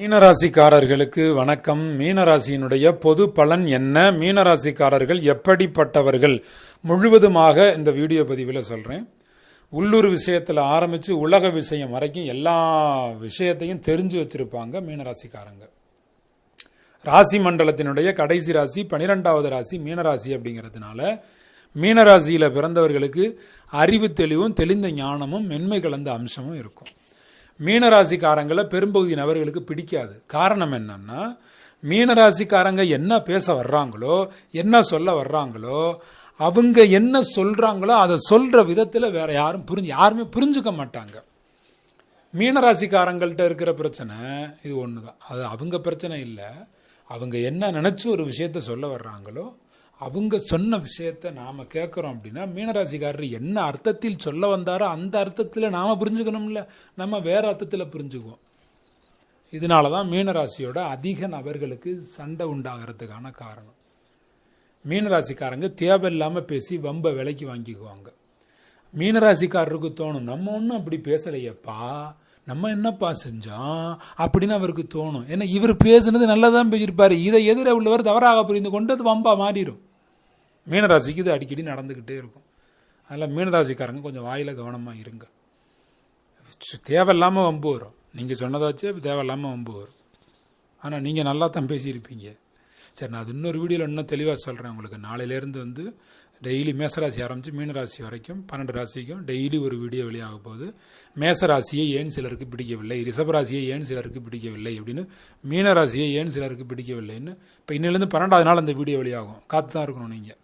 மீனராசிக்காரர்களுக்கு வணக்கம். மீனராசியினுடைய பொது பலன் என்ன? மீனராசிக்காரர்கள் எப்படிப்பட்டவர்கள்? முழுவதுமாக இந்த வீடியோ பதிவில் சொல்றேன். உள்ளூர் விஷயத்தில் ஆரம்பிச்சு உலக விஷயம் வரைக்கும் எல்லா விஷயத்தையும் தெரிஞ்சு வச்சிருப்பாங்க மீனராசிக்காரங்க. ராசி மண்டலத்தினுடைய கடைசி ராசி பனிரெண்டாவது ராசி மீனராசி அப்படிங்கிறதுனால மீனராசியில் பிறந்தவர்களுக்கு அறிவு தெளிவும் தெளிந்த ஞானமும் மென்மை கலந்த அம்சமும் இருக்கும். மீனராசிக்காரங்களை பெரும்பகுதி நபர்களுக்கு பிடிக்காது. காரணம் என்னன்னா மீனராசிக்காரங்க என்ன பேச வர்றாங்களோ என்ன சொல்ல வர்றாங்களோ அவங்க என்ன சொல்றாங்களோ அதை சொல்ற விதத்தில் வேற யாரும் புரிஞ்சு யாருமே புரிஞ்சுக்க மாட்டாங்க. மீனராசிக்காரங்கள்ட்ட இருக்கிற பிரச்சனை இது ஒன்று தான் அது அவங்க பிரச்சனை இல்லை. அவங்க என்ன நினைச்சு ஒரு விஷயத்த சொல்ல வர்றாங்களோ அவங்க சொன்ன விஷயத்த நாம கேட்குறோம் அப்படின்னா மீனராசிக்காரர் என்ன அர்த்தத்தில் சொல்ல வந்தாரோ அந்த அர்த்தத்தில் நாம புரிஞ்சுக்கணும்ல. நம்ம வேற அர்த்தத்தில் புரிஞ்சுக்குவோம். இதனால தான் மீனராசியோட அதிக நபர்களுக்கு சண்டை உண்டாகிறதுக்கான காரணம். மீனராசிக்காரங்க தேவையில்லாமல் பேசி வம்ப விலைக்கு வாங்கிக்குவாங்க. மீனராசிக்காரருக்கு தோணும் நம்ம ஒன்றும் அப்படி பேசலையப்பா நம்ம என்னப்பா செஞ்சோம் அப்படின்னு அவருக்கு தோணும். ஏன்னா இவர் பேசுனது நல்லதான் பேசியிருப்பார் இதை எதிர உள்ளவர் தவறாக புரிந்து கொண்டு அது வம்பா மாறிடும் மீனராசிக்கு இது அடிக்கடி நடந்துக்கிட்டே இருக்கும். அதில் மீனராசிக்காரங்க கொஞ்சம் வாயில் கவனமாக இருங்க. தேவையில்லாமல் வம்பு வரும். நீங்கள் சொன்னதாச்சே தேவையில்லாமல் வம்பு வரும். ஆனால் நீங்கள் நல்லா தான் பேசியிருப்பீங்க. சரி நான் அது இன்னொரு வீடியோவில் இன்னும் தெளிவாக சொல்கிறேன் உங்களுக்கு. நாளையிலேருந்து வந்து டெய்லி மேசராசி ஆரம்பித்து மீனராசி வரைக்கும் பன்னெண்டு ராசிக்கும் டெய்லி ஒரு வீடியோ வெளியாக போகுது. மேசராசியை ஏன் சிலருக்கு பிடிக்கவில்லை? ரிஷபராசியை ஏன் சிலருக்கு பிடிக்கவில்லை? அப்படின்னு மீனராசியை ஏன் சிலருக்கு பிடிக்கவில்லைன்னு இப்போ இன்னிலேருந்து பன்னெண்டாவது நாள் அந்த வீடியோ வெளியாகும். காத்து தான் இருக்கணும் நீங்கள்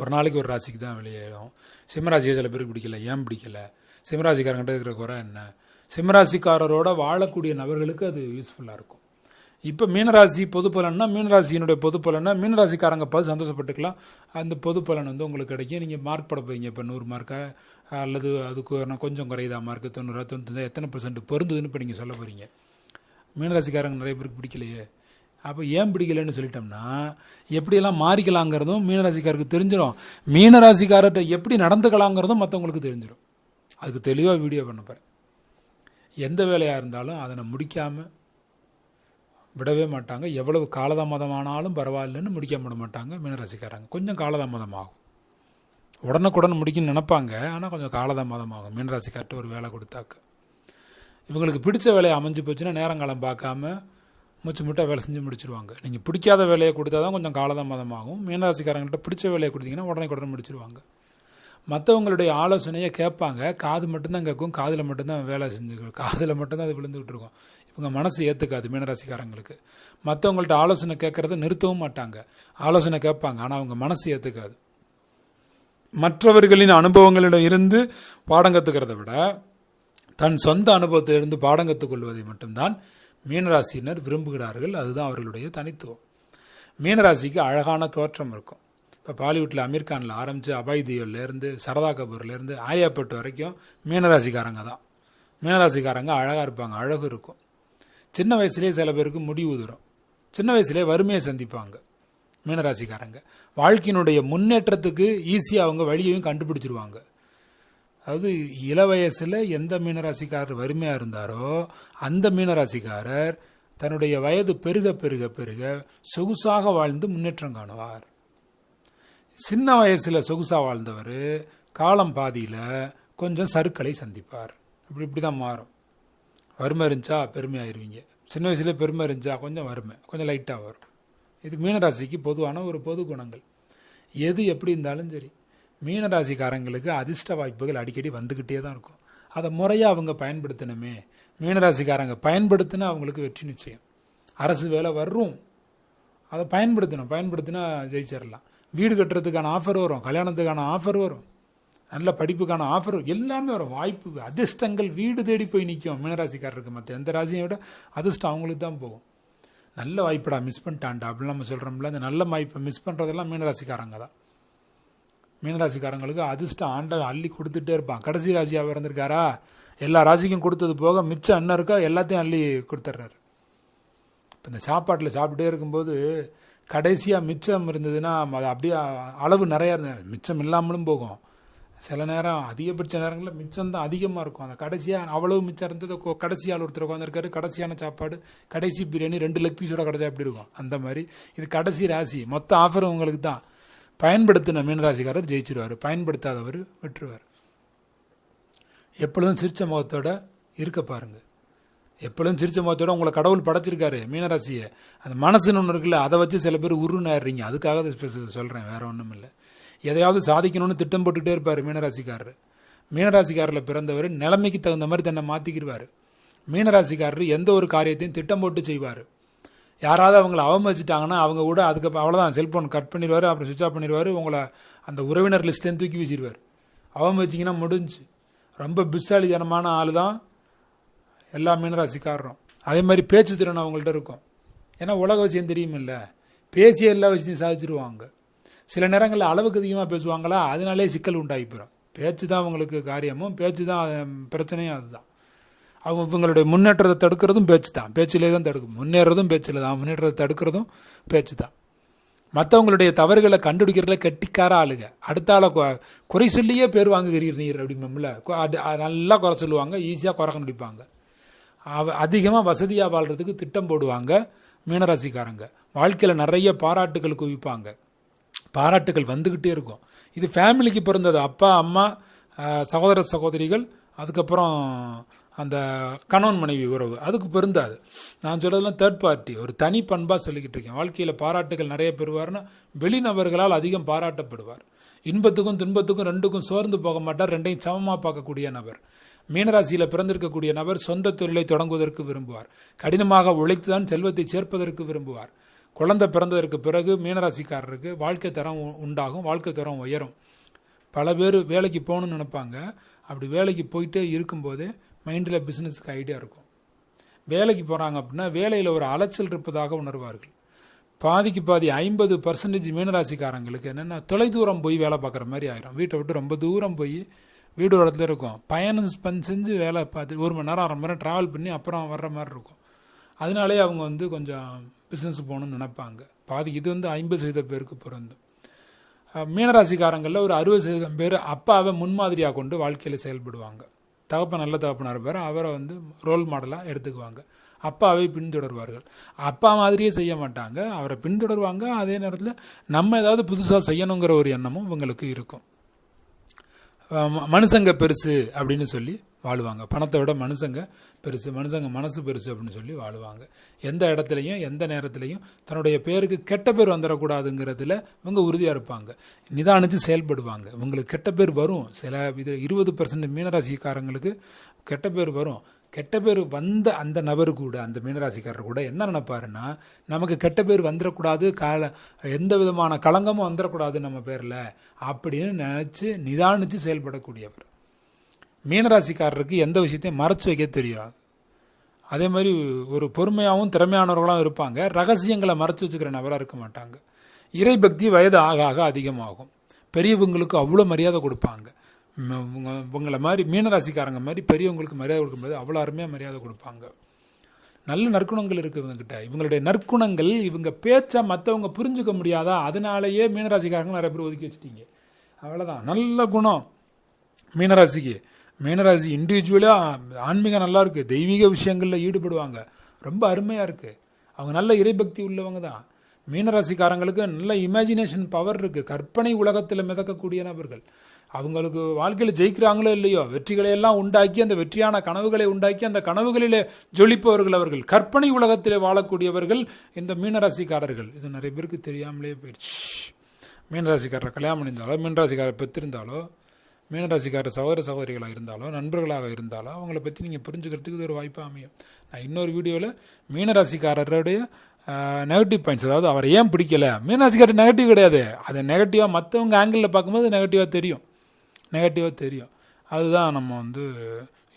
ஒரு நாளைக்கு ஒரு ராசிக்கு தான் வெளியேறும். சிம்மராசியை சில பேருக்கு பிடிக்கல ஏன் பிடிக்கல? சிம்மராசிக்காரங்கிட்ட இருக்கிற குறை என்ன? சிம்மராசிக்காரரோட வாழக்கூடிய நபர்களுக்கு அது யூஸ்ஃபுல்லாக இருக்கும். இப்போ மீனராசி பொது பலன்னா மீனராசியினுடைய பொது பலன்னா மீனராசிக்காரங்க பார்த்து சந்தோஷப்பட்டுக்கலாம். அந்த பொது பலன் வந்து உங்களுக்கு கிடைக்கும். நீங்கள் மார்க் பட போய்ங்க இப்போ நூறு மார்க்கா அல்லது அதுக்கு கொஞ்சம் குறையுதா மார்க்கு தொண்ணூறு தொண்ணூத்தஞ்சா எத்தனை பர்சன்ட் பொருந்துதுன்னு இப்போ நீங்கள் சொல்ல போகிறீங்க மீனராசிக்காரங்க நிறைய பேருக்கு பிடிக்கலையே. அப்போ ஏன் பிடிக்கலன்னு சொல்லிட்டோம்னா எப்படியெல்லாம் மாறிக்கலாங்கிறதும் மீனராசிக்காருக்கு தெரிஞ்சிடும் மீனராசிக்காரர்கிட்ட எப்படி நடந்துக்கலாங்கிறதும் மற்றவங்களுக்கு தெரிஞ்சிடும் அதுக்கு தெளிவாக வீடியோ பண்ண போகிறேன் எந்த வேலையாக இருந்தாலும் அதை நான் முடிக்காமல் விடவே மாட்டாங்க. எவ்வளவு காலதாமதமானாலும் பரவாயில்லன்னு முடிக்க விட மாட்டாங்க மீனராசிக்காரங்க. கொஞ்சம் காலதாமதம் ஆகும் உடனுக்குடன் முடிக்கணும்னு நினைப்பாங்க. ஆனால் கொஞ்சம் காலதாமதம் ஆகும் மீனராசிக்கார்ட்ட ஒரு வேலை கொடுத்தாக்க. இவங்களுக்கு பிடிச்ச வேலையை அமைஞ்சு போச்சுன்னா நேரங்காலம் பார்க்காம மூச்சு முட்டை வேலை செஞ்சு முடிச்சிருவாங்க. நீங்கள் பிடிக்காத வேலையை கொடுத்தா தான் கொஞ்சம் காலதாமதமாகும். மீனராசிக்காரங்கள்ட்ட பிடிச்ச வேலையை கொடுத்தீங்கன்னா உடனே உடனே முடிச்சிருவாங்க. மற்றவங்களுடைய ஆலோசனையை கேட்பாங்க. காது மட்டும்தான் கேட்கும். காதில் மட்டும்தான் வேலை செஞ்சு காதில் மட்டும்தான் அது விழுந்துகிட்டு இருக்கும் இவங்க மனசு ஏற்றுக்காது மீனராசிக்காரங்களுக்கு. மற்றவங்கள்ட்ட ஆலோசனை கேட்குறத நிறுத்தவும் மாட்டாங்க. ஆலோசனை கேட்பாங்க. ஆனால் அவங்க மனசு ஏற்றுக்காது மற்றவர்களின் அனுபவங்களிடம் இருந்து பாடம் கற்றுக்கிறத விட தன் சொந்த அனுபவத்திலிருந்து பாடம் கற்றுக்கொள்வதை மட்டும்தான் மீனராசியினர் விரும்புகிறார்கள் அதுதான் அவர்களுடைய தனித்துவம். மீனராசிக்கு அழகான தோற்றம் இருக்கும். இப்போ பாலிவுட்டில் அமீர்கானில் ஆரம்பித்து அபாய் சரதா கபூர்லேருந்து ஆயாப்பட்டு வரைக்கும் மீனராசிக்காரங்க தான். மீனராசிக்காரங்க அழகாக இருப்பாங்க அழகு இருக்கும். சின்ன வயசுலேயே சில பேருக்கு முடி உதிரும். சின்ன வயசுலேயே வறுமையை சந்திப்பாங்க மீனராசிக்காரங்க. வாழ்க்கையினுடைய முன்னேற்றத்துக்கு ஈஸியாக அவங்க வழியையும் கண்டுபிடிச்சிருவாங்க. அதாவது இள வயசில் எந்த மீனராசிக்காரர் வறுமையாக இருந்தாரோ அந்த மீனராசிக்காரர் தன்னுடைய வயது பெருக பெருக பெருக சொகுசாக வாழ்ந்து முன்னேற்றம் காணுவார். சின்ன வயசில் சொகுசாக வாழ்ந்தவர் காலம் பாதியில் கொஞ்சம் சருக்களை சந்திப்பார். இப்படி இப்படி தான் மாறும். வறுமை இருந்துச்சா பெருமையாயிருவீங்க சின்ன வயசில் பெருமை இருந்துச்சா கொஞ்சம் வறுமை கொஞ்சம் லைட்டாக வரும். இது மீனராசிக்கு பொதுவான ஒரு பொது குணங்கள். எது எப்படி இருந்தாலும் சரி. மீனராசிக்காரங்களுக்கு அதிர்ஷ்ட வாய்ப்புகள் அடிக்கடி வந்துக்கிட்டே தான் இருக்கும். அதை முறையாக அவங்க பயன்படுத்தணுமே. மீனராசிக்காரங்க பயன்படுத்தினா அவங்களுக்கு வெற்றி நிச்சயம். அரசு வேலை வரும் அதை பயன்படுத்தணும். பயன்படுத்தினா ஜெயிச்சிடலாம். வீடு கட்டுறதுக்கான ஆஃபர் வரும். கல்யாணத்துக்கான ஆஃபர் வரும். நல்ல படிப்புக்கான ஆஃபர் எல்லாமே வரும். வாய்ப்பு அதிர்ஷ்டங்கள் வீடு தேடி போய் நிற்கும் மீனராசிக்காரருக்கு மற்ற எந்த ராசியை விட அதிர்ஷ்டம் அவங்களுக்கு தான் போகும். நல்ல வாய்ப்புடா மிஸ் பண்ணிட்டான்டா அப்படின்னு நம்ம சொல்கிறோம்ல அந்த நல்ல வாய்ப்பை மிஸ் பண்ணுறதெல்லாம் மீனராசிக்காரங்க தான். மீனராசிக்காரங்களுக்கு அதிர்ஷ்டம் ஆண்ட அள்ளி கொடுத்துட்டே இருப்பான். கடைசி ராசியாக இருந்திருக்காரா எல்லா ராசிக்கும் கொடுத்தது போக மிச்சம் என்ன இருக்கோ எல்லாத்தையும் அள்ளி கொடுத்துட்றாரு. இப்போ இந்த சாப்பாட்டில் சாப்பிட்டே இருக்கும்போது கடைசியாக மிச்சம் இருந்ததுன்னா அது அப்படியே அளவு நிறையா இருந்தது. மிச்சம் இல்லாமலும் போகும். சில நேரம் அதிகபட்ச நேரங்களில் மிச்சம் தான் அதிகமாக இருக்கும். அந்த கடைசியாக அவ்வளவு மிச்சம் இருந்தது கொ- கடைசி ஆள் ஒருத்தர் உட்காந்துருக்காரு கடைசியான சாப்பாடு கடைசி பிரியாணி ரெண்டு லெக் பீஸோட கிடைச்சா எப்படி இருக்கும்? அந்த மாதிரி. இது கடைசி ராசி. மொத்த ஆஃபர் உங்களுக்கு தான். பயன்படுத்தின மீனராசிக்காரர் ஜெயிச்சிருவார். பயன்படுத்தாதவர் விட்டுருவார் எப்பொழுதும் சிரிச்ச முகத்தோட இருக்க பாருங்க. எப்பொழுதும் சிரிச்ச முகத்தோட உங்களை கடவுள் படைச்சிருக்காரு மீனராசியை. அந்த மனசுன்னு ஒன்று இருக்குல்ல அதை வச்சு சில பேர் உருநாடுறீங்க அதுக்காக சொல்கிறேன் வேற ஒன்றும் இல்லை. எதையாவது சாதிக்கணும்னு திட்டம் போட்டுக்கிட்டே இருப்பார் மீனராசிக்காரர். மீனராசிக்காரில் பிறந்தவர் நிலைமைக்கு தகுந்த மாதிரி தன்னை மாற்றிக்கிடுவார் மீனராசிக்காரர் எந்த ஒரு காரியத்தையும் திட்டம் போட்டு செய்வார். யாராவது அவங்கள அவமதிச்சிட்டாங்கன்னா அவங்க கூட அதுக்கு அவ்வளோதான் செல்ஃபோன் கட் பண்ணிடுவார் அப்புறம் சுவிச் ஆஃப் பண்ணிடுவார் உங்களை அந்த உறவினர் லிஸ்ட்லேருந்து தூக்கி வீசிடுவார். அவமதிச்சிங்கன்னா முடிஞ்சு. ரொம்ப புத்தாலித்தனமான ஆள் தான் எல்லா மீனராசிக்காரரும். அதே மாதிரி பேச்சு திறன் அவங்கள்ட்ட இருக்கும். ஏன்னா உலக விஷயம் தெரியுமில்ல. பேசிய எல்லா விஷயத்தையும் சாதிச்சிருவாங்க. சில நேரங்களில் அளவுக்கு அதிகமாக பேசுவாங்களா? அதனாலே சிக்கல் உண்டாகி போயிடும் பேச்சு தான் அவங்களுக்கு காரியமும் பேச்சு தான் பிரச்சனையும் அதுதான். இவங்களுடைய முன்னேற்றத்தை தடுக்கிறதும் பேச்சு தான் பேச்சிலே தான் தடுக்கும். முன்னேறதும் பேச்சில் தான். முன்னேற்றத்தை தடுக்கிறதும் பேச்சு தான் மற்றவங்களுடைய தவறுகளை கண்டுபிடிக்கிறதுல கெட்டிக்கார ஆளுங்க. அடுத்த ஆளை கொ- குறை சொல்லியே பேர் வாங்குகிறீர் நீர் அப்படிம்போம்ல. அது- நல்லா குறை சொல்லுவாங்க. ஈஸியாக குறை கண்டுபிடிப்பாங்க. அதிகமாக வசதியாக வாழ்கிறதுக்கு திட்டம் போடுவாங்க மீனராசிக்காரங்க. வாழ்க்கையில் நிறைய பாராட்டுகள் குவிப்பாங்க. பாராட்டுகள் வந்துக்கிட்டே இருக்கும். இது ஃபேமிலிக்கு பிறந்தது அப்பா அம்மா சகோதர சகோதரிகள் அதுக்கப்புறம் அந்த கணவன் மனைவி உறவு. அதுக்கு பொருந்தாது. நான் சொல்றதெல்லாம் தேர்ட் பார்ட்டி ஒரு தனி பண்பாக சொல்லிக்கிட்டு இருக்கேன். வாழ்க்கையில் பாராட்டுகள் நிறைய பெறுவார்னா வெளிநபர்களால் அதிகம் பாராட்டப்படுவார். இன்பத்துக்கும் துன்பத்துக்கும் ரெண்டுக்கும் சோர்ந்து போக மாட்டார். ரெண்டையும் சமமாக பார்க்கக்கூடிய நபர். மீனராசியில் பிறந்திருக்கக்கூடிய நபர் சொந்த தொழிலை தொடங்குவதற்கு விரும்புவார். கடினமாக உழைத்து தான் செல்வத்தை சேர்ப்பதற்கு விரும்புவார். குழந்தை பிறந்ததற்கு பிறகு மீனராசிக்காரருக்கு வாழ்க்கை தரம் உ- உண்டாகும். வாழ்க்கை தரம் உயரும். பல பேர் வேலைக்கு போகணும்னு நினைப்பாங்க. அப்படி வேலைக்கு போயிட்டே இருக்கும்போதே மைண்டில் பிஸ்னஸ்க்கு ஐடியா இருக்கும். வேலைக்கு போகிறாங்க அப்படின்னா வேலையில் ஒரு அலைச்சல் இருப்பதாக உணர்வார்கள். பாதிக்கு பாதி ஐம்பது பர்சன்டேஜ் மீனராசிக்காரங்களுக்கு என்னென்னா தொலைதூரம் போய் வேலை பார்க்குற மாதிரி ஆயிரும். வீட்டை விட்டு ரொம்ப தூரம் போய் வீடு ஒரு இடத்துல இருக்கும். பயணம் ஸ்பெண்ட் செஞ்சு வேலை பார்த்து ஒரு மணி நேரம் அரை மணி நேரம் ட்ராவல் பண்ணி அப்புறம் வர்ற மாதிரி இருக்கும். அதனாலே அவங்க வந்து கொஞ்சம் பிஸ்னஸ் போகணும்னு நினைப்பாங்க. பாதி இது வந்து ஐம்பது சதவீத பேருக்கு பொருந்தும். மீனராசிக்காரங்களில் ஒரு அறுபது சதவீதம் பேர் அப்பாவை முன்மாதிரியாக கொண்டு வாழ்க்கையில் செயல்படுவாங்க. தகப்பன் நல்ல தகப்பனாக இருப்பார் அவரை வந்து ரோல் மாடலாக எடுத்துக்குவாங்க. அப்பாவை பின்தொடர்வார்கள். அப்பா மாதிரியே செய்ய மாட்டாங்க. அவரை பின்தொடர்வாங்க. அதே நேரத்தில் நம்ம ஏதாவது புதுசாக செய்யணுங்கிற ஒரு எண்ணமும் இவங்களுக்கு இருக்கும். மனுஷங்க பெருசு அப்படின்னு சொல்லி வாழுவாங்க. பணத்தை விட மனுஷங்க பெருசு மனுஷங்க மனசு பெருசு அப்படின்னு சொல்லி வாழுவாங்க. எந்த இடத்துலையும் எந்த நேரத்திலையும் தன்னுடைய பேருக்கு கெட்ட பேர் வந்துடக்கூடாதுங்கிறதுல இவங்க உறுதியாக இருப்பாங்க. நிதானித்து செயல்படுவாங்க. இவங்களுக்கு கெட்ட பேர் வரும். சில இது இருபது பர்சன்ட் மீனராசிக்காரங்களுக்கு கெட்ட பேர் வரும். கெட்ட பேர் வந்த அந்த நபர் கூட அந்த மீனராசிக்காரர் கூட என்ன நினைப்பாருன்னா நமக்கு கெட்ட பேர் வந்துடக்கூடாது கால எந்த விதமான களங்கமும் வந்துடக்கூடாது நம்ம பேரில் அப்படின்னு நினச்சி நிதானித்து செயல்படக்கூடியவர். மீனராசிக்காரருக்கு எந்த விஷயத்தையும் மறைச்சு வைக்க தெரியாது. அதே மாதிரி ஒரு பொறுமையாகவும் திறமையானவர்களாகவும் இருப்பாங்க. ரகசியங்களை மறைச்சு வச்சுக்கிற நபராக இருக்க மாட்டாங்க. இறைபக்தி வயது ஆக ஆக அதிகமாகும். பெரியவங்களுக்கு அவ்வளோ மரியாதை கொடுப்பாங்க. உங்களை மாதிரி மீனராசிக்காரங்க மாதிரி பெரியவங்களுக்கு மரியாதை கொடுக்கும்போது அவ்வளோ அருமையாக மரியாதை கொடுப்பாங்க. நல்ல நற்குணங்கள் இருக்கு இவங்கக்கிட்ட இவங்களுடைய நற்குணங்கள் இவங்க பேச்சா மற்றவங்க புரிஞ்சுக்க முடியாதா? அதனாலேயே மீனராசிக்காரங்க நிறைய பேர் ஒதுக்கி வச்சிட்டீங்க. அவ்வளோதான் நல்ல குணம் மீனராசிக்கு. மீனராசி இண்டிவிஜுவலாக ஆன்மீகம் நல்லா இருக்கு. தெய்வீக விஷயங்களில் ஈடுபடுவாங்க. ரொம்ப அருமையாக இருக்கு. அவங்க நல்ல இறைபக்தி உள்ளவங்க தான். மீனராசிக்காரங்களுக்கு நல்ல இமேஜினேஷன் பவர் இருக்கு. கற்பனை உலகத்தில் மிதக்கக்கூடிய நபர்கள். அவங்களுக்கு வாழ்க்கையில் ஜெயிக்கிறாங்களோ இல்லையோ வெற்றிகளை எல்லாம் உண்டாக்கி அந்த வெற்றியான கனவுகளை உண்டாக்கி அந்த கனவுகளிலே ஜொலிப்பவர்கள் அவர்கள். கற்பனை உலகத்திலே வாழக்கூடியவர்கள் இந்த மீனராசிக்காரர்கள். இது நிறைய பேருக்கு தெரியாமலே போயிடுச்சு. மீனராசிக்காரர் கல்யாணம் பண்ணியிருந்தாலோ மீனராசிக்காரர் பெற்றிருந்தாலோ மீனராசிக்காரர் சகோதர சகோதரிகளாக இருந்தாலோ நண்பர்களாக இருந்தாலோ அவங்கள பற்றி நீங்கள் புரிஞ்சுக்கிறதுக்கு இது ஒரு வாய்ப்பாக அமையும். நான் இன்னொரு வீடியோவில் மீனராசிக்காரருடைய நெகட்டிவ் பாயிண்ட்ஸ் அதாவது அவரை ஏன் பிடிக்கல? மீனராசிக்காரர் நெகட்டிவ் கிடையாது. அதை நெகட்டிவாக மற்றவங்க ஆங்கிளில் பார்க்கும்போது நெகட்டிவாக தெரியும். நெகட்டிவாக தெரியும். அதுதான் நம்ம வந்து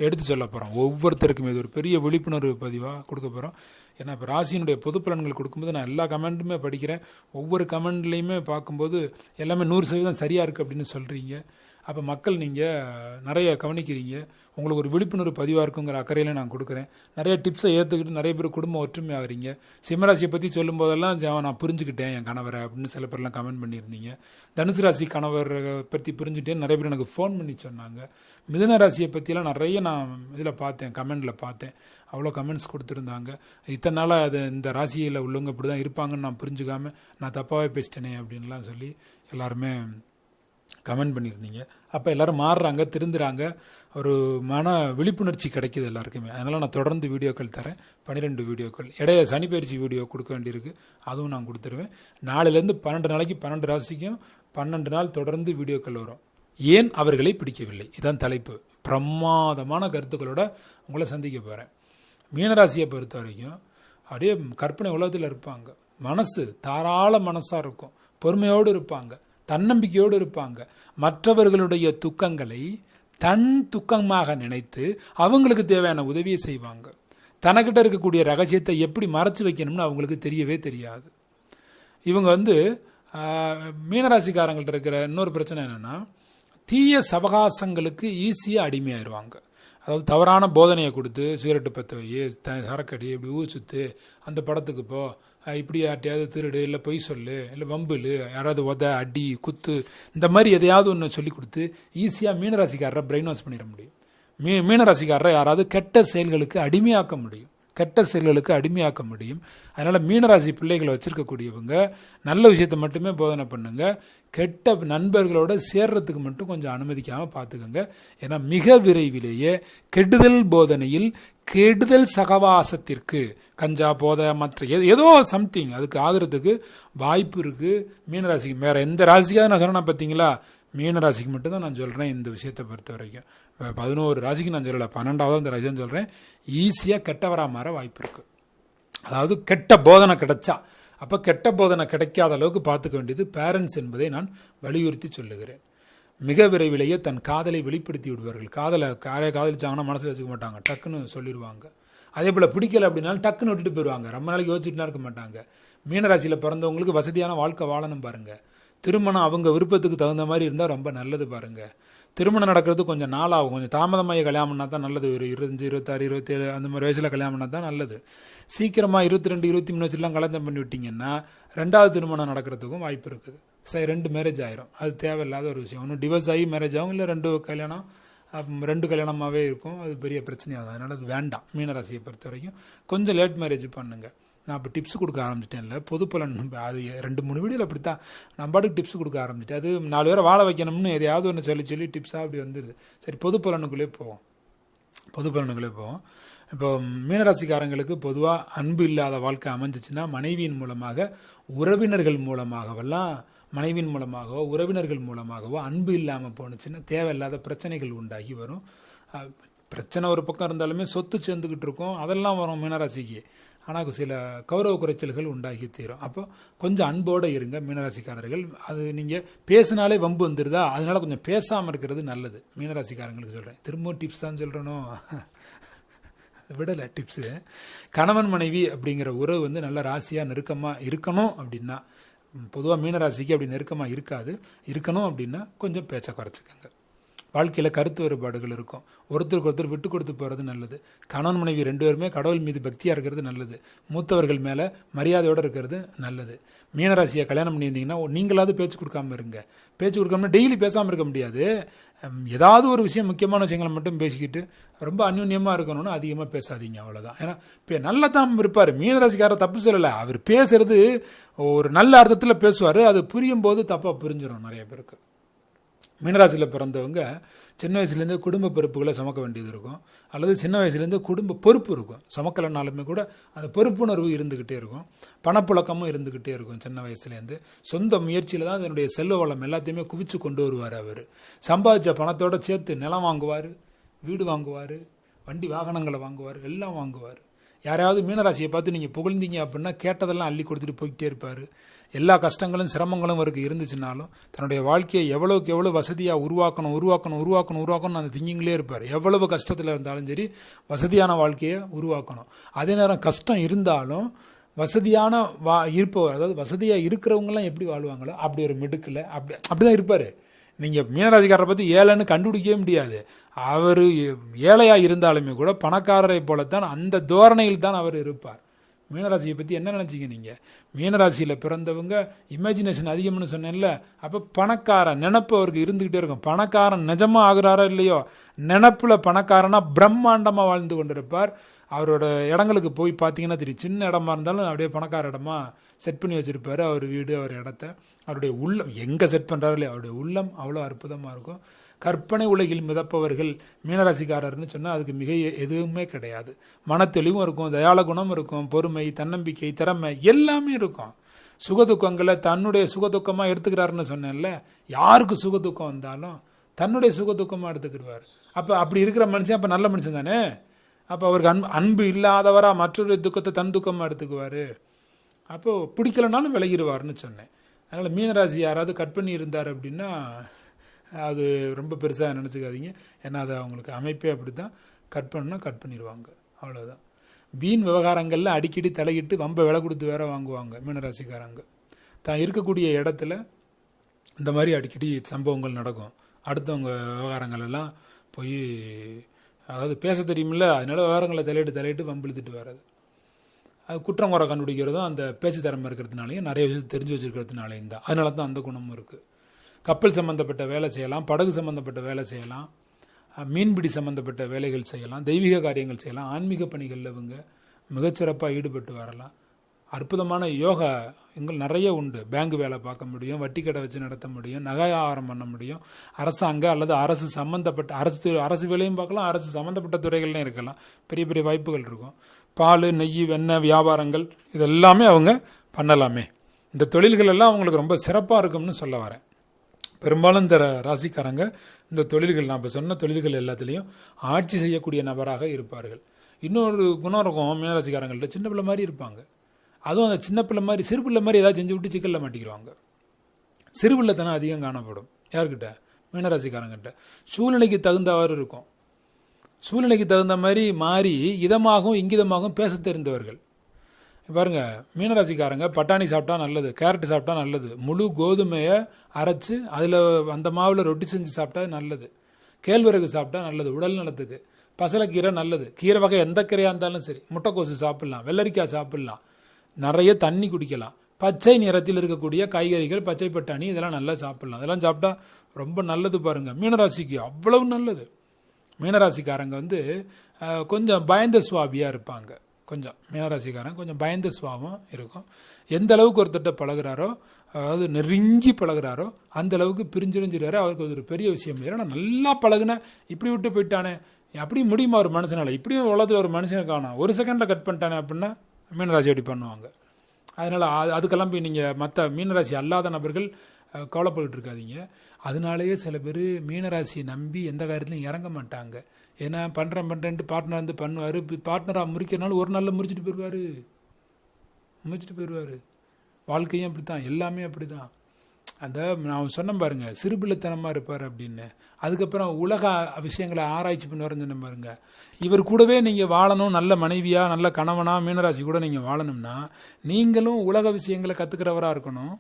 எடுத்து சொல்ல போகிறோம் ஒவ்வொருத்தருக்கும் இது ஒரு பெரிய விழிப்புணர்வு பதிவாக கொடுக்க போகிறோம் ஏன்னா இப்போ ராசியினுடைய பொது பலன்கள் கொடுக்கும்போது நான் எல்லா கமெண்ட்டுமே படிக்கிறேன். ஒவ்வொரு கமெண்ட்லேயுமே பார்க்கும்போது எல்லாமே நூறு சதவீதம் சரியாக இருக்குது அப்படின்னு சொல்கிறீங்க அப்போ மக்கள் நீங்கள் நிறைய கவனிக்கிறீங்க. உங்களுக்கு ஒரு விழிப்புணர்வு பதிவாக இருக்குங்கிற அக்கறையில் நான் கொடுக்குறேன். நிறைய டிப்ஸை ஏற்றுக்கிட்டு நிறைய பேர் குடும்பம் ஒற்றுமை ஆகிறீங்க சிம்மராசியை பற்றி சொல்லும் போதெல்லாம் நான் புரிஞ்சுக்கிட்டேன் என் கணவரை அப்படின்னு சில பேர்லாம் கமெண்ட் பண்ணியிருந்தீங்க. தனுசு ராசி கணவரை பற்றி புரிஞ்சுட்டேன் நிறைய பேர் எனக்கு ஃபோன் பண்ணி சொன்னாங்க. மிதன ராசியை பற்றிலாம் நிறைய நான் இதில் பார்த்தேன் கமெண்டில் பார்த்தேன். அவ்வளோ கமெண்ட்ஸ் கொடுத்துருந்தாங்க. இத்தனை நாளாக அது இந்த ராசியில் உள்ளவங்க இப்படி தான் இருப்பாங்கன்னு நான் புரிஞ்சுக்காம நான் தப்பாகவே பேசிட்டேனே அப்படின்லாம் சொல்லி எல்லாருமே கமெண்ட் பண்ணியிருந்தீங்க. அப்போ எல்லாரும் மாறுறாங்க திருந்துறாங்க. ஒரு மன விழிப்புணர்ச்சி கிடைக்குது எல்லாருக்குமே. அதனால் நான் தொடர்ந்து வீடியோக்கள் தரேன். பன்னிரெண்டு வீடியோக்கள். இடைய சனி பயிற்சி வீடியோ கொடுக்க வேண்டியிருக்கு. அதுவும் நான் கொடுத்துருவேன். நாலுலேருந்து பன்னெண்டு நாளைக்கு பன்னெண்டு ராசிக்கும் பன்னெண்டு நாள் தொடர்ந்து வீடியோக்கள் வரும். ஏன் அவர்களை பிடிக்கவில்லை? இதான் தலைப்பு. பிரமாதமான கருத்துக்களோட உங்களை சந்திக்க போகிறேன் மீனராசியை பொறுத்த வரைக்கும் அப்படியே கற்பனை உலகத்தில் இருப்பாங்க. மனசு தாராள மனசாக இருக்கும். பொறுமையோடு இருப்பாங்க. தன்னம்பிக்கையோடு இருப்பாங்க. மற்றவர்களுடைய துக்கங்களை தன் துக்கமாக நினைத்து அவங்களுக்கு தேவையான உதவியை செய்வாங்க. தனக்கிட்ட இருக்கக்கூடிய ரகசியத்தை எப்படி மறைச்சு வைக்கணும்னு அவங்களுக்கு தெரியவே தெரியாது. இவங்க வந்து மீனராசிக்காரங்கள்ட்ட இருக்கிற இன்னொரு பிரச்சனை என்னன்னா தீய சவகாசங்களுக்கு ஈஸியாக அடிமையாயிருவாங்க. அதாவது தவறான போதனையை கொடுத்து சிகரெட்டு பற்ற வை சரக்கடி இப்படி ஊர் அந்த படத்துக்கு போ இப்படி யார்ட்டையாவது திருடு இல்லை பொய் சொல்லு இல்லை வம்புலு யாராவது உத அடி குத்து இந்த மாதிரி எதையாவது ஒன்று சொல்லி கொடுத்து ஈஸியாக மீனராசிக்காரரை பிரெயின் வாஷ் பண்ணிட முடியும். மீ மீனராசிக்காரரை யாராவது கெட்ட செயல்களுக்கு அடிமையாக்க முடியும். கெட்ட செயல்களுக்கு அடிமையாக்க முடியும். அதனால் மீனராசி பிள்ளைகளை வச்சுருக்கக்கூடியவங்க நல்ல விஷயத்தை மட்டுமே போதனை பண்ணுங்க. கெட்ட நண்பர்களோட சேர்றதுக்கு மட்டும் கொஞ்சம் அனுமதிக்காமல் பார்த்துக்கோங்க ஏன்னா மிக விரைவிலேயே கெடுதல் போதனையில் கெடுதல் சகவாசத்திற்கு கஞ்சா போதை மற்ற ஏதோ சம்திங் அதுக்கு ஆகுறதுக்கு வாய்ப்பு இருக்குது மீனராசிக்கு வேற எந்த ராசிக்காவது நான் சொன்னேன் பார்த்தீங்களா மீன ராசிக்கு மட்டும்தான் நான் சொல்கிறேன் இந்த விஷயத்தை பொறுத்த வரைக்கும். பதினோரு ராசிக்கு நான் சொல்லலை பன்னெண்டாவது அந்த ராசின்னு சொல்கிறேன் ஈஸியாக கெட்டவரா மாற வாய்ப்பு இருக்குது அதாவது கெட்ட போதனை கிடைச்சா அப்போ கெட்ட போதனை கிடைக்காத அளவுக்கு பார்த்துக்க வேண்டியது பேரண்ட்ஸ் என்பதை நான் வலியுறுத்தி சொல்லுகிறேன். மிக விரைவிலேயே தன் காதலை வெளிப்படுத்தி விடுவார்கள். காதலை காரையை காதலிச்சாங்கன்னா மனசில் வச்சுக்க மாட்டாங்க. டக்குன்னு சொல்லிடுவாங்க. அதே போல் பிடிக்கல அப்படின்னாலும் டக்குன்னு விட்டுட்டு போயிடுவாங்க. ரொம்ப நாளைக்கு யோசிச்சுட்டுலாம் இருக்க மாட்டாங்க. மீனராசியில் பிறந்தவங்களுக்கு வசதியான வாழ்க்கை வாழணும் பாருங்கள் திருமணம் அவங்க விருப்பத்துக்கு தகுந்த மாதிரி இருந்தால் ரொம்ப நல்லது பாருங்க. திருமணம் நடக்கிறது கொஞ்சம் நாளாகும். கொஞ்சம் தாமதமாக கல்யாணம் பண்ணா தான் நல்லது. ஒரு இருபத்தஞ்சு இருபத்தாறு இருபத்தேழு அந்த மாதிரி வயசில் கல்யாணம் பண்ணால் தான் நல்லது. சீக்கிரமாக இருபத்தி ரெண்டு இருபத்தி மூணு வச்சுலாம் கல்யாணம் பண்ணி விட்டீங்கன்னா ரெண்டாவது திருமணம் நடக்கிறதுக்கும் வாய்ப்பு இருக்குது. சரி ரெண்டு மேரேஜ் ஆயிரும். அது தேவையில்லாத ஒரு விஷயம். ஒன்று டிவோர்ஸ் ஆகி மேரேஜ் ஆகும். இல்லை ரெண்டு கல்யாணம் ரெண்டு கல்யாணமாகவே இருக்கும். அது பெரிய பிரச்சனையாகும். அதனால அது வேண்டாம். மீனராசியை பொறுத்த வரைக்கும் கொஞ்சம் லேட் மேரேஜ் பண்ணுங்கள் நான் இப்போ டிப்ஸ் கொடுக்க ஆரம்பிச்சிட்டேன்ல. பொது பலன் அது ரெண்டு மூணு வீடியோவில் அப்படித்தான். நான் பாட்டுக்கு டிப்ஸ் கொடுக்க ஆரம்பிச்சிட்டேன். அது நாலு பேரை வாழ வைக்கணும்னு எதையாவது ஒன்று சொல்லி சொல்லி டிப்ஸாக அப்படி வந்துடுது சரி பொது பலனுக்குள்ளே போவோம். பொது பலனுக்குள்ளே போவோம். இப்போ மீனராசிக்காரங்களுக்கு பொதுவாக அன்பு இல்லாத வாழ்க்கை அமைஞ்சிச்சுன்னா மனைவியின் மூலமாக உறவினர்கள் மூலமாகவெல்லாம் மனைவியின் மூலமாகவோ உறவினர்கள் மூலமாகவோ அன்பு இல்லாமல் போணுச்சுன்னா தேவையில்லாத பிரச்சனைகள் உண்டாகி வரும். பிரச்சனை ஒரு பக்கம் இருந்தாலுமே சொத்து சேர்ந்துக்கிட்டு இருக்கும். அதெல்லாம் வரும் மீனராசிக்கு. ஆனால் சில கௌரவ குறைச்சல்கள் உண்டாகி தீரும். அப்போ கொஞ்சம் அன்போடு இருங்க மீனராசிக்காரர்கள். அது நீங்கள் பேசினாலே வம்பு வந்துடுதா அதனால கொஞ்சம் பேசாமல் இருக்கிறது நல்லது. மீனராசிக்காரங்களுக்கு சொல்கிறேன் திரும்பவும் டிப்ஸ் தான் சொல்கிறனோ விடலை டிப்ஸு கணவன் மனைவி அப்படிங்கிற உறவு வந்து நல்ல ராசியாக நெருக்கமாக இருக்கணும் அப்படின்னா பொதுவாக மீனராசிக்கு அப்படி நெருக்கமாக இருக்காது. இருக்கணும் அப்படின்னா கொஞ்சம் பேச்சை குறைச்சிக்கோங்க. வாழ்க்கையில் கருத்து வேறுபாடுகள் இருக்கும். ஒருத்தருக்கு ஒருத்தர் விட்டு கொடுத்து போகிறது நல்லது. கணவன் மனைவி ரெண்டு பேருமே கடவுள் மீது பக்தியாக இருக்கிறது நல்லது. மூத்தவர்கள் மேலே மரியாதையோடு இருக்கிறது நல்லது. மீனராசியை கல்யாணம் பண்ணியிருந்தீங்கன்னா நீங்களாவது பேச்சு கொடுக்காம இருங்க. பேச்சு கொடுக்காம டெய்லி பேசாமல் இருக்க முடியாது. ஏதாவது ஒரு விஷயம் முக்கியமான விஷயங்களை மட்டும் பேசிக்கிட்டு ரொம்ப அந்யூன்யமாக இருக்கணும்னு அதிகமாக பேசாதீங்க அவ்வளோதான் ஏன்னா இப்போ நல்லா தான் இருப்பார். மீனராசிக்காரர் தப்பு சொல்லலை. அவர் பேசுறது ஒரு நல்ல அர்த்தத்தில் பேசுவார். அது புரியும் போது தப்பாக புரிஞ்சிடும் நிறைய பேருக்கு. மீனராசியில் பிறந்தவங்க சின்ன வயசுலேருந்தே குடும்ப பொறுப்புகளை சுமக்க வேண்டியது இருக்கும். அல்லது சின்ன வயசுலேருந்தே குடும்ப பொறுப்பு இருக்கும். சுமக்கலைனாலுமே கூட அந்த பொறுப்புணர்வு இருந்துக்கிட்டே இருக்கும். பணப்புழக்கமும் இருந்துக்கிட்டே இருக்கும் சின்ன வயசுலேருந்து. சொந்த முயற்சியில் தான் அதனுடைய செல்வ வளம் எல்லாத்தையுமே குவிச்சு கொண்டு வருவார் அவர். சம்பாதிச்ச பணத்தோட சேர்த்து நிலம் வாங்குவார் வீடு வாங்குவார் வண்டி வாகனங்களை வாங்குவார் எல்லாம் வாங்குவார். யாராவது மீனராசியை பார்த்து நீங்கள் புகழ்ந்தீங்க அப்படின்னா கேட்டதெல்லாம் அள்ளி கொடுத்துட்டு போய்கிட்டே இருப்பார். எல்லா கஷ்டங்களும் சிரமங்களும் அவருக்கு இருந்துச்சுனாலும் தன்னுடைய வாழ்க்கையை எவ்வளவுக்கு எவ்வளோ வசதியாக உருவாக்கணும் உருவாக்கணும் உருவாக்கணும் உருவாக்கணும் அந்த திங்கிங்லேயே இருப்பார். எவ்வளவு கஷ்டத்தில் இருந்தாலும் சரி வசதியான வாழ்க்கையை உருவாக்கணும். அதே நேரம் கஷ்டம் இருந்தாலும் வசதியான வா இருப்பவர் அதாவது வசதியாக இருக்கிறவங்கலாம் எப்படி வாழ்வாங்களோ அப்படி ஒரு மிடுக்கில் அப்படி அப்படி தான் இருப்பார். நீங்க மீனராசிக்காரரை பத்தி ஏழைன்னு கண்டுபிடிக்கவே முடியாது. அவர் ஏழையா இருந்தாலுமே கூட பணக்காரரை போலத்தான் அந்த தோரணையில் தான் அவர் இருப்பார். மீனராசியை பற்றி என்ன நினச்சிங்க நீங்கள் மீனராசியில் பிறந்தவங்க இமேஜினேஷன் அதிகம்னு சொன்னேன்ல அப்போ பணக்காரன் நினப்பு அவருக்கு இருந்துக்கிட்டே இருக்கும். பணக்காரன் நிஜமாக ஆகுறாரோ இல்லையோ நினப்பில் பணக்காரனாக பிரம்மாண்டமாக வாழ்ந்து கொண்டிருப்பார். அவரோட இடங்களுக்கு போய் பார்த்தீங்கன்னா தெரியும். சின்ன இடமா இருந்தாலும் அப்படியே பணக்கார இடமா செட் பண்ணி வச்சுருப்பார். அவர் வீடு அவர் இடத்த. அவருடைய உள்ளம் எங்கே செட் பண்ணுறாரு இல்லையா? அவருடைய உள்ளம் அவ்வளோ அற்புதமாக இருக்கும். கற்பனை உலகில் மிதப்பவர்கள் மீனராசிக்காரர்னு சொன்னால் அதுக்கு மிக எதுவுமே கிடையாது. மனத்தெளிவும் இருக்கும் தயால குணம் இருக்கும் பொறுமை தன்னம்பிக்கை திறமை எல்லாமே இருக்கும். சுகதுக்கங்களை தன்னுடைய சுகதுக்கமாக எடுத்துக்கிறாருன்னு சொன்னேன்ல யாருக்கு சுகதுக்கம் வந்தாலும் தன்னுடைய சுகதுக்கமாக எடுத்துக்கிடுவார். அப்போ அப்படி இருக்கிற மனுஷன் அப்போ நல்ல மனுஷன் தானே? அப்போ அவருக்கு அன்பு அன்பு இல்லாதவராக மற்றொரு துக்கத்தை தன் துக்கமாக எடுத்துக்குவார். அப்போது பிடிக்கலனாலும் விலகிடுவார்னு சொன்னேன். அதனால் மீனராசி யாராவது கட் பண்ணி இருந்தார் அப்படின்னா அது ரொம்ப பெருசாக நினச்சிக்காதீங்க. ஏன்னா அது அவங்களுக்கு அமைப்பே அப்படி தான் கட் பண்ணால் கட் பண்ணிடுவாங்க. அவ்வளோதான் வீண் விவகாரங்களில் அடிக்கடி தலையிட்டு வம்ப விலை கொடுத்து வேற வாங்குவாங்க மீனராசிக்காரங்க. தான் இருக்கக்கூடிய இடத்துல இந்த மாதிரி அடிக்கடி சம்பவங்கள் நடக்கும். அடுத்தவங்க விவகாரங்கள் எல்லாம் போய் அதாவது பேச தெரியுமில்ல அதனால விவகாரங்களை தலையிட்டு தலையிட்டு வம்பிழுத்துட்டு வர்றது. அது குற்றம் குறை கண்டுபிடிக்கிறதும் அந்த பேச்சு திறமை இருக்கிறதுனாலையும் நிறைய விஷயத்தை தெரிஞ்சு வச்சுருக்கிறதுனாலையும் தான். அதனால தான் அந்த குணமும் இருக்குது கப்பல் சம்பந்தப்பட்ட வேலை செய்யலாம் படகு சம்பந்தப்பட்ட வேலை செய்யலாம் மீன்பிடி சம்பந்தப்பட்ட வேலைகள் செய்யலாம் தெய்வீக காரியங்கள் செய்யலாம் ஆன்மீக பணிகளில் இவங்க மிகச்சிறப்பாக ஈடுபட்டு வரலாம். அற்புதமான யோகா எங்கள் நிறைய உண்டு. பேங்க் வேலை பார்க்க முடியும் வட்டி கடை வச்சு நடத்த முடியும் நகை வியாபாரம் பண்ண முடியும். அரசாங்க அல்லது அரசு சம்பந்தப்பட்ட அரசு அரசு வேலையும் பார்க்கலாம் அரசு சம்பந்தப்பட்ட துறைகள்லையும் இருக்கலாம். பெரிய பெரிய வாய்ப்புகள் இருக்கும். பால் நெய் வெண்ணெய் வியாபாரங்கள் இதெல்லாமே அவங்க பண்ணலாமே. இந்த தொழில்கள் எல்லாம் அவங்களுக்கு ரொம்ப சிறப்பாக இருக்கும்னு சொல்ல வரேன். பெரும்பாலும் இந்த ராசிக்காரங்க இந்த தொழில்கள் நான் இப்போ சொன்ன தொழில்கள் எல்லாத்துலேயும் ஆட்சி செய்யக்கூடிய நபராக இருப்பார்கள். இன்னொரு குணம் இருக்கும் மீனராசிக்காரங்கள்ட்ட சின்ன பிள்ளை மாதிரி இருப்பாங்க. அதுவும் அந்த சின்ன பிள்ளை மாதிரி சிறு பிள்ளை மாதிரி ஏதாவது செஞ்சு விட்டு சிக்கலில் மாட்டிக்கிறாங்க சிறு பிள்ளைத்தனம் அதிகம் காணப்படும். யார்கிட்ட? மீனராசிக்காரங்கிட்ட சூழ்நிலைக்கு தகுந்தவாறு இருக்கும். சூழ்நிலைக்கு தகுந்த மாதிரி மாறி இதமாகவும் இங்கிதமாகவும் பேச தெரிந்தவர்கள். பாருங்க மீனராசிக்காரங்க பட்டாணி சாப்பிட்டா நல்லது கேரட் சாப்பிட்டா நல்லது முழு கோதுமையை அரைச்சு அதில் அந்த மாவில் ரொட்டி செஞ்சு சாப்பிட்டா நல்லது கேழ்வரகு சாப்பிட்டா நல்லது உடல் நலத்துக்கு. பசலைக்கீரை நல்லது கீரை வகை எந்த கீரையாக இருந்தாலும் சரி முட்டைக்கோசு சாப்பிட்லாம் வெள்ளரிக்காய் சாப்பிட்லாம் நிறைய தண்ணி குடிக்கலாம். பச்சை நிறத்தில் இருக்கக்கூடிய காய்கறிகள் பச்சை பட்டாணி இதெல்லாம் நல்லா சாப்பிட்லாம். அதெல்லாம் சாப்பிட்டா ரொம்ப நல்லது பாருங்கள் மீனராசிக்கு அவ்வளவு நல்லது. மீனராசிக்காரங்க வந்து கொஞ்சம் பயந்த சுவாபியாக இருப்பாங்க. கொஞ்சம் மீனராசிக்காரன் கொஞ்சம் பயந்த சுவாபம் இருக்கும். எந்த அளவுக்கு ஒருத்தட்ட பழகிறாரோ அதாவது நெருங்கி பழகிறாரோ அந்த அளவுக்கு பிரிஞ்சிருஞ்சிடாரு அவருக்கு அது ஒரு பெரிய விஷயம். ஏன்னா நல்லா பழகுனேன் இப்படி விட்டு போயிட்டானே அப்படி முடியுமா ஒரு மனுஷனால்? இப்படியும் உலகத்தில் ஒரு மனுஷனை காணும். ஒரு செகண்டில் கட் பண்ணிட்டானே அப்படின்னா மீனராசி அப்படி பண்ணுவாங்க. அதனால் அது- அதுக்கெல்லாம் போய் நீங்கள் மற்ற மீனராசி அல்லாத நபர்கள் கவலைப்பட்டு இருக்காதீங்க அதனாலேயே சில பேர் மீனராசியை நம்பி எந்த காரியத்திலையும் இறங்க மாட்டாங்க. ஏன்னா பண்ணுறேன் பண்றேன்ட்டு பார்ட்னர் வந்து பண்ணுவார். பார்ட்னராக முறிக்கிறனால ஒரு நாளில் முறிச்சிட்டு போயிடுவாரு முறிச்சிட்டு போயிடுவாரு வாழ்க்கையும் அப்படி தான் எல்லாமே அப்படிதான். அந்த நான் சொன்னேன் பாருங்க சிறுபிள்ளைத்தனமாக இருப்பார் அப்படின்னு. அதுக்கப்புறம் உலக விஷயங்களை ஆராய்ச்சி பண்ணுவாருன்னு சொன்னேன் பாருங்க. இவர் கூடவே நீங்கள் வாழணும். நல்ல மனைவியாக நல்ல கணவனாக மீனராசி கூட நீங்கள் வாழணும்னா நீங்களும் உலக விஷயங்களை கற்றுக்கிறவராக இருக்கணும்.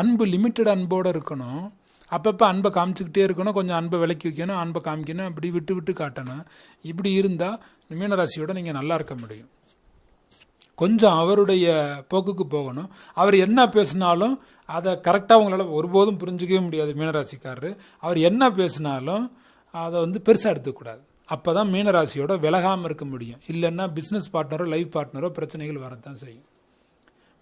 அன்பு லிமிட்டட் அன்போடு இருக்கணும். அப்பப்போ அன்பை காமிச்சுக்கிட்டே இருக்கணும். கொஞ்சம் அன்பை விலக்கி வைக்கணும். அன்பை காமிக்கணும். இப்படி விட்டு விட்டு காட்டணும். இப்படி இருந்தால் மீனராசியோட நீங்கள் நல்லா இருக்க முடியும். கொஞ்சம் அவருடைய போக்குக்கு போகணும். அவர் என்ன பேசினாலும் அதை கரெக்டாக உங்களால் ஒருபோதும் புரிஞ்சுக்கவே முடியாது மீனராசிக்காரரு. அவர் என்ன பேசினாலும் அதை வந்து பெருசாக எடுத்துக்கூடாது. அப்போ தான் மீனராசியோட விலகாமல் இருக்க முடியும். இல்லைன்னா பிஸ்னஸ் பார்ட்னரோ லைஃப் பார்ட்னரோ பிரச்சனைகள் வரத்தான் செய்யும்.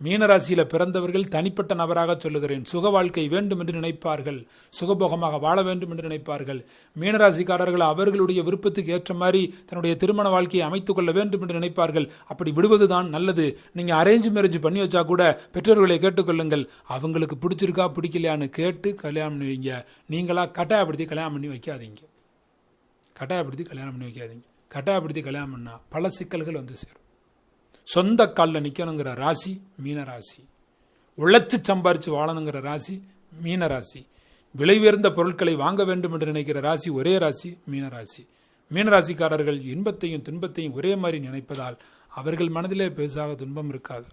மீனராசியில பிறந்தவர்கள் தனிப்பட்ட நபராக சொல்லுகிறேன். சுக வாழ்க்கை வேண்டும் என்று நினைப்பார்கள். சுகபோகமாக வாழ வேண்டும் என்று நினைப்பார்கள். மீனராசிக்காரர்கள் அவர்களுடைய விருப்பத்துக்கு ஏற்ற மாதிரி தன்னுடைய திருமண வாழ்க்கையை அமைத்துக் கொள்ள வேண்டும் என்று நினைப்பார்கள். அப்படி விடுவதுதான் நல்லது. நீங்க அரேஞ்ச் மேரேஜ் பண்ணி வச்சா கூட பெற்றோர்களை கேட்டுக்கொள்ளுங்கள். அவங்களுக்கு பிடிச்சிருக்கா பிடிக்கலையான்னு கேட்டு கல்யாணம் பண்ணி வைங்க. நீங்களா கட்டாயப்படுத்தி கல்யாணம் பண்ணி வைக்காதீங்க. கட்டாயப்படுத்தி கல்யாணம் பண்ணி வைக்காதீங்க. கட்டாயப்படுத்தி கல்யாணம் பண்ணா பல சிக்கல்கள் வந்து சேரும். சொந்த காலில் நிற்கணுங்கிற ராசி மீன ராசி. உழைச்சி சம்பாரித்து வாழணுங்கிற ராசி மீன ராசி. விலை உயர்ந்த பொருட்களை வாங்க வேண்டும் என்று நினைக்கிற ராசி ஒரே ராசி மீன ராசி. மீனராசிக்காரர்கள் இன்பத்தையும் துன்பத்தையும் ஒரே மாதிரி நினைப்பதால் அவர்கள் மனதிலே பெருசாக துன்பம் இருக்காது.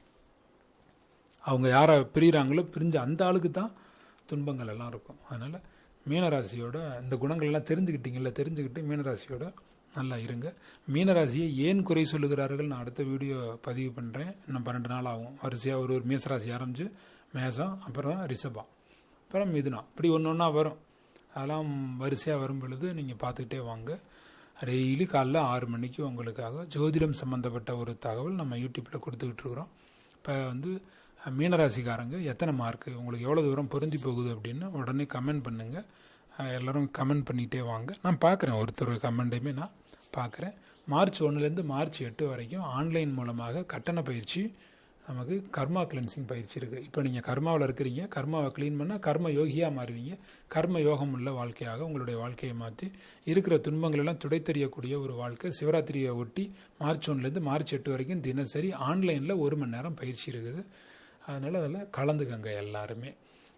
அவங்க யாரை பிரிகிறாங்களோ பிரிஞ்ச அந்த ஆளுக்கு தான் துன்பங்கள் எல்லாம் இருக்கும். அதனால் மீனராசியோட இந்த குணங்கள்லாம் தெரிஞ்சுக்கிட்டீங்களா தெரிஞ்சுக்கிட்டு மீனராசியோட நல்லா இருங்க. மீனராசியை ஏன் குறை சொல்லுகிறார்கள்? நான் அடுத்த வீடியோ பதிவு பண்ணுறேன் இன்னும் பன்னெண்டு நாள் ஆகும். வரிசையாக ஒரு ஒரு மேசராசி ஆரம்பிச்சு மேசம் அப்புறம் ரிஷபம் அப்புறம் மிதுனா இப்படி ஒன்று ஒன்றா வரும். அதெல்லாம் வரிசையாக வரும் பொழுது நீங்கள் பார்த்துக்கிட்டே வாங்க. டெய்லி காலைல ஆறு மணிக்கு உங்களுக்காக ஜோதிடம் சம்மந்தப்பட்ட ஒரு தகவல் நம்ம யூடியூப்பில் கொடுத்துக்கிட்டு இருக்கிறோம். இப்போ வந்து மீனராசிக்காரங்க எத்தனை மார்க்கு உங்களுக்கு எவ்வளோ தூரம் பொருந்தி போகுது அப்படின்னு உடனே கமெண்ட் பண்ணுங்கள் எல்லோரும் கமெண்ட் பண்ணிகிட்டே வாங்க. நான் பார்க்குறேன் ஒருத்தர் கமெண்ட்டையுமே நான் பார்க்குறேன். மார்ச் ஒன்றுலேருந்து மார்ச் எட்டு வரைக்கும் ஆன்லைன் மூலமாக கட்டண பயிற்சி நமக்கு கர்மா கிளென்சிங் பயிற்சி இருக்குது இப்போ நீங்கள் கர்மாவில் இருக்கிறீங்க கர்மாவை க்ளீன் பண்ணால் கர்ம யோகியாக மாறுவீங்க. கர்ம யோகம் உள்ள வாழ்க்கையாக உங்களுடைய வாழ்க்கையை மாற்றி இருக்கிற துன்பங்களெல்லாம் துடைத்தெறியக்கூடிய ஒரு வாழ்க்கை. சிவராத்திரியை ஒட்டி மார்ச் ஒன்றுலேருந்து மார்ச் எட்டு வரைக்கும் தினசரி ஆன்லைனில் ஒரு மணி நேரம் பயிற்சி இருக்குது. அதனால் அதில் கலந்துக்கங்க எல்லாருமே.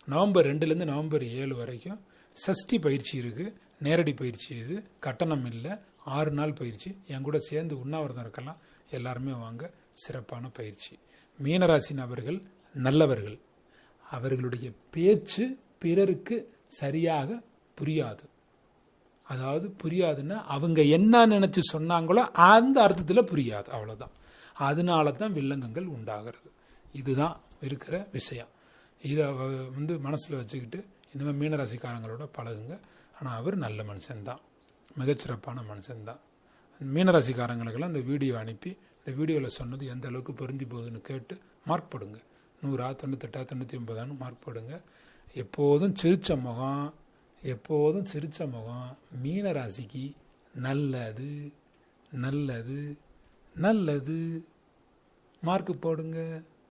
நவம்பர் ரெண்டுலேருந்து நவம்பர் ஏழு வரைக்கும் சஷ்டி பயிற்சி இருக்குது நேரடி பயிற்சி இது கட்டணம் இல்லை ஆறு நாள் பயிற்சி. என் கூட சேர்ந்து உண்ணாவிரதம் இருக்கலாம். எல்லாருமே வாங்க சிறப்பான பயிற்சி. மீனராசி நபர்கள் நல்லவர்கள். அவர்களுடைய பேச்சு பிறருக்கு சரியாக புரியாது. அதாவது புரியாதுன்னா அவங்க என்ன நினச்சி சொன்னாங்களோ அந்த அர்த்தத்தில் புரியாது அவ்வளோதான் அதனால தான் வில்லங்கங்கள் உண்டாகிறது. இதுதான் இருக்கிற விஷயம். இதை வந்து மனசில் வச்சுக்கிட்டு இந்த மாதிரி மீனராசிக்காரங்களோட பழகுங்க. ஆனால் அவர் நல்ல மனுஷன்தான் மிகச்சிறப்பான மனுஷன்தான் மீனராசிக்காரங்களுக்கெல்லாம் இந்த வீடியோ அனுப்பி இந்த வீடியோவில் சொன்னது எந்த அளவுக்கு பொருந்தி போகுதுன்னு கேட்டு மார்க் போடுங்க. நூறா தொண்ணூத்தெட்டா தொண்ணூற்றி ஒன்பதான்னு மார்க் போடுங்க. எப்போதும் சிரித்த முகம் எப்போதும் சிரித்த முகம். மீன ராசிக்கு நல்லது நல்லது நல்லது. மார்க் போடுங்க.